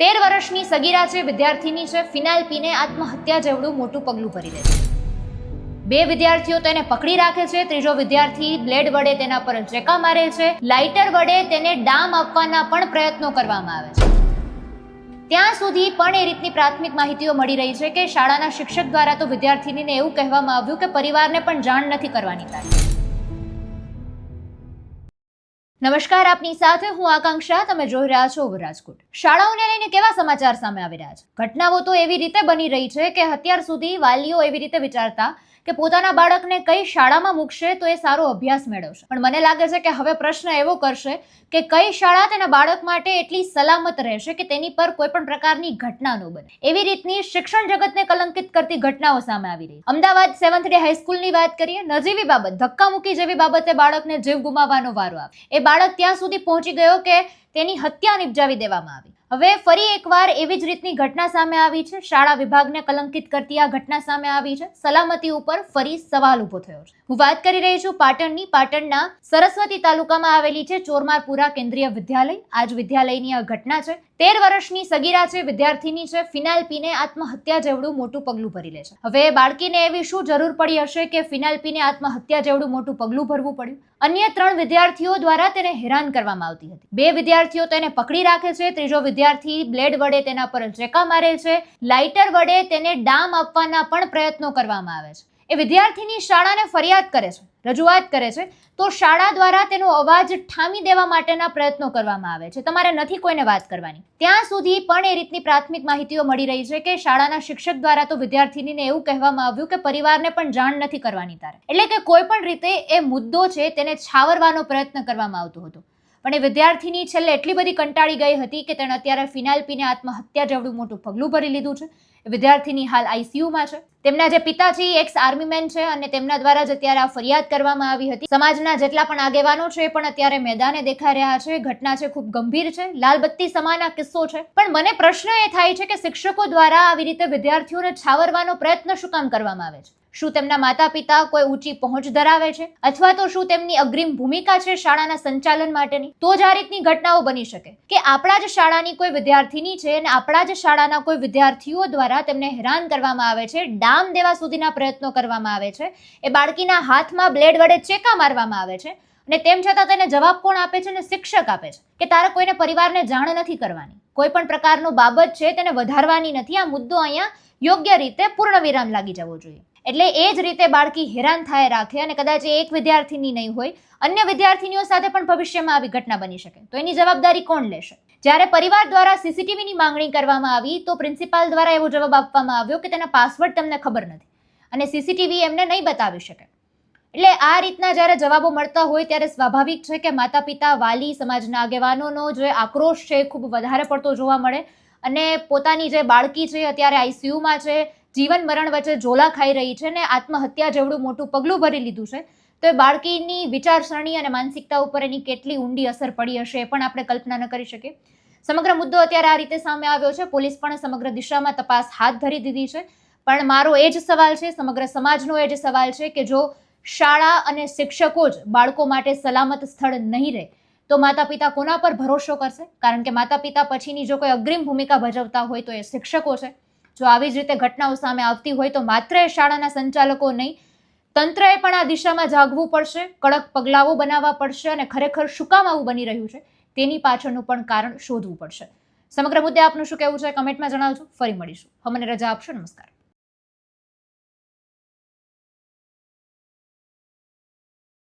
તેર વર્ષની સગીરા છે વિદ્યાર્થીની છે, ફિનાઇલ પીને આત્મહત્યા જેવડું મોટું પગલું ભરી દે છે. બે વિદ્યાર્થીઓ તેને પકડી રાખે છે, ત્રીજો વિદ્યાર્થી બ્લેડ વડે તેના પર ચેકા મારે છે, લાઇટર વડે તેને ડામ આપવાના પણ પ્રયત્નો કરવામાં આવે છે. ત્યાં સુધી પણ એ રીતની પ્રાથમિક માહિતીઓ મળી રહી છે કે શાળાના શિક્ષક દ્વારા તો વિદ્યાર્થીનીને એવું કહેવામાં આવ્યું કે પરિવારને પણ જાણ નથી કરવાની તારે નમસ્કાર, આપની સાથે હું આકાંક્ષા, તમે જોઈ રહ્યા છો રાજકોટ શાળાઓને લઈને કેવા સમાચાર સામે આવી રહ્યા છે? ઘટનાઓ તો એવી રીતે બની રહી છે કે અત્યાર સુધી વાલીઓ એવી રીતે વિચારતા કે પોતાના બાળકને કઈ શાળામાં મૂકશે તો એ સારો અભ્યાસ મેળવશે. પણ મને લાગે છે કે હવે પ્રશ્ન એવો કરશે કે કઈ શાળા તેના બાળક માટે એટલી સલામત રહેશે કે તેની પર કોઈ પણ પ્રકારની ઘટના ન બને. એવી રીતની શિક્ષણ જગતને કલંકિત કરતી ઘટનાઓ સામે આવી રહી. અમદાવાદ સેવન્થ ડે હાઈસ્કૂલની વાત કરીએ, નજીવી બાબત, ધક્કામુક્કી જેવી બાબતે બાળકને જીવ ગુમાવવાનો વારો આવે. એ બાળક ત્યાં સુધી પહોંચી ગયો કે તેની હત્યા નિપજાવી દેવામાં આવી. હવે ફરી એકવાર એવી જ રીતની ઘટના સામે આવી છે. શાળા વિભાગને કલંકિત કરતી આ ઘટના સામે આવી છે. સલામતી ઉપર ફરી સવાલ ઊભો થયો છે. હું વાત કરી રહી છું પાટણની. પાટણના સરસ્વતી તાલુકામાં આવેલી છે ચોરમારપુરા કેન્દ્રીય વિદ્યાલય. આજ વિદ્યાલયની આ ઘટના છે. તેર વર્ષની સગીરા છે વિદ્યાર્થીની છે ફિનાઇલ પીને આત્મહત્યા જેવડું મોટું પગલું ભરી લે છે. હવે બાળકીને એવી શું જરૂર પડી હશે કે ફિનાઇલ પીને આત્મહત્યા જેવડું મોટું પગલું ભરવું પડ્યું? અન્ય ત્રણ વિદ્યાર્થીઓ દ્વારા તેને હેરાન કરવામાં આવતી હતી. બે વિદ્યાર્થીઓ તેને પકડી રાખે છે, ત્રીજો વિદ્યાર્થી બ્લેડ વડે તેના પર ચેકા મારે છે, લાઇટર વડે તેને ડામ આપવાના પણ પ્રયત્નો કરવામાં આવે છે. એ વિદ્યાર્થીની શાળાને ફરિયાદ કરે છે, રજૂઆત કરે છે. તો શાળા દ્વારા તેનો અવાજ ઠામી દેવા માટેના પ્રયત્નો કરવામાં આવે છે. તમારે નથી કોઈને વાત કરવાની. ત્યાં સુધી પણ એ રીતની પ્રાથમિક માહિતીઓ મળી રહી છે કે શાળાના શિક્ષક દ્વારા તો વિદ્યાર્થીનીને એવું કહેવામાં આવ્યું કે પરિવારને પણ જાણ નથી કરવાની તારે. એટલે કે કોઈ પણ રીતે એ મુદ્દો છે તેને છાવરવાનો પ્રયત્ન કરવામાં આવતો હતો. પણ એ વિદ્યાર્થીની છેલ્લે એટલી બધી કંટાળી ગઈ હતી કે તેણે અત્યારે ફિનાઇલ પીને આત્મહત્યા જેવડું મોટું પગલું ભરી લીધું છે. વિદ્યાર્થીની હાલ આઈસીયુમાં છે. તેમના જે પિતા છે એક્સ આર્મી મેન છે અને તેમના દ્વારા જ અત્યારે આ ફરિયાદ કરવામાં આવી હતી. સમાજના જેટલા પણ આગેવાનો છે પણ અત્યારે મેદાને દેખાઈ રહ્યા છે. ઘટના છે ખૂબ ગંભીર છે. લાલબત્તી સમાના કિસ્સો છે. પણ મને પ્રશ્ન એ થાય છે કે શિક્ષકો દ્વારા આવી રીતે વિદ્યાર્થીઓને છાવરવાનો પ્રયત્ન શું કામ કરવામાં આવે છે? શું તેમના માતા પિતા કોઈ ઊંચી પહોંચ ધરાવે છે? અથવા તો શું તેમની અગ્રિમ ભૂમિકા છે શાળાના સંચાલન માટેની? તો જ આ રીતની ઘટનાઓ બની શકે. કે આપણા જ શાળાની કોઈ વિદ્યાર્થીની છે અને આપણા જ શાળાના કોઈ વિદ્યાર્થીઓ દ્વારા તેમને હેરાન કરવામાં આવે છે, ડામ દેવા સુધીના પ્રયત્નો કરવામાં આવે છે, એ બાળકીના હાથમાં બ્લેડ વડે ચેકા મારવામાં આવે છે અને તેમ છતાં તેને જવાબ કોણ આપે છે અને શિક્ષક આપે છે? કે તારે કોઈને પરિવારને જાણ નથી કરવાની? કોઈ પણ પ્રકારનો બાબત છે તેને વધારવાની નથી. આ મુદ્દો અહીંયા યોગ્ય રીતે પૂર્ણ વિરામ લાગી જવો જોઈએ. એટલે એ જ રીતે બાળકી હેરાન થાય, રાખે અને કદાચ એક વિદ્યાર્થીની નહીં હોય, અન્ય વિદ્યાર્થીનીઓ સાથે પણ ભવિષ્યમાં આવી ઘટના બની શકે. તો એની જવાબદારી કોણ લેશે? જ્યારે પરિવાર દ્વારા સીસીટીવીની માંગણી કરવામાં આવી, તો પ્રિન્સિપાલ દ્વારા એવો જવાબ આપવામાં આવ્યો કે તેના પાસવર્ડ તમને ખબર નથી અને સીસીટીવી એમને નહીં બતાવી શકે. એટલે આ રીતના જ્યારે જવાબો મળતા હોય ત્યારે સ્વાભાવિક છે કે માતા પિતા વાલી, સમાજના આગેવાનોનો જે આક્રોશ છે એ ખૂબ વધારે પડતો જોવા મળે અને પોતાની જે બાળકી છે અત્યારે આઈસીયુમાં છે જીવન મરણ વચ્ચે ઝોલા ખાઈ રહી છે ને આત્મહત્યા જેવડું મોટું પગલું ભરી લીધું છે. તો એ બાળકીની વિચારસરણી અને માનસિકતા ઉપર એની કેટલી ઊંડી અસર પડી હશે એ પણ આપણે કલ્પના ન કરી શકીએ. સમગ્ર મુદ્દો અત્યારે આ રીતે સામે આવ્યો છે. પોલીસ પણ સમગ્ર દિશામાં તપાસ હાથ ધરી દીધી છે. પણ મારો એ જ સવાલ છે, સમગ્ર સમાજનો એ જ સવાલ છે કે જો શાળા અને શિક્ષકો જ બાળકો માટે સલામત સ્થળ નહીં રહે, તો માતા પિતા કોના પર ભરોસો કરશે? કારણ કે માતા પિતા પછીની જો કોઈ અગ્રિમ ભૂમિકા ભજવતા હોય તો એ શિક્ષકો છે. જો આવી જ રીતે ઘટનાઓ સામે આવતી હોય તો માત્ર એ શાળાના સંચાલકો નહીં, તંત્રએ પણ આ દિશામાં જાગવું પડશે, કડક પગલાઓ બનાવવા પડશે અને ખરેખર શું કામ આવું બની રહ્યું છે તેની પાછળનું પણ કારણ શોધવું પડશે. સમગ્ર મુદ્દે આપનું શું કહેવું છે? કમેન્ટમાં જણાવજો. ફરી મળીશું. અમને રજા આપશો. નમસ્કાર.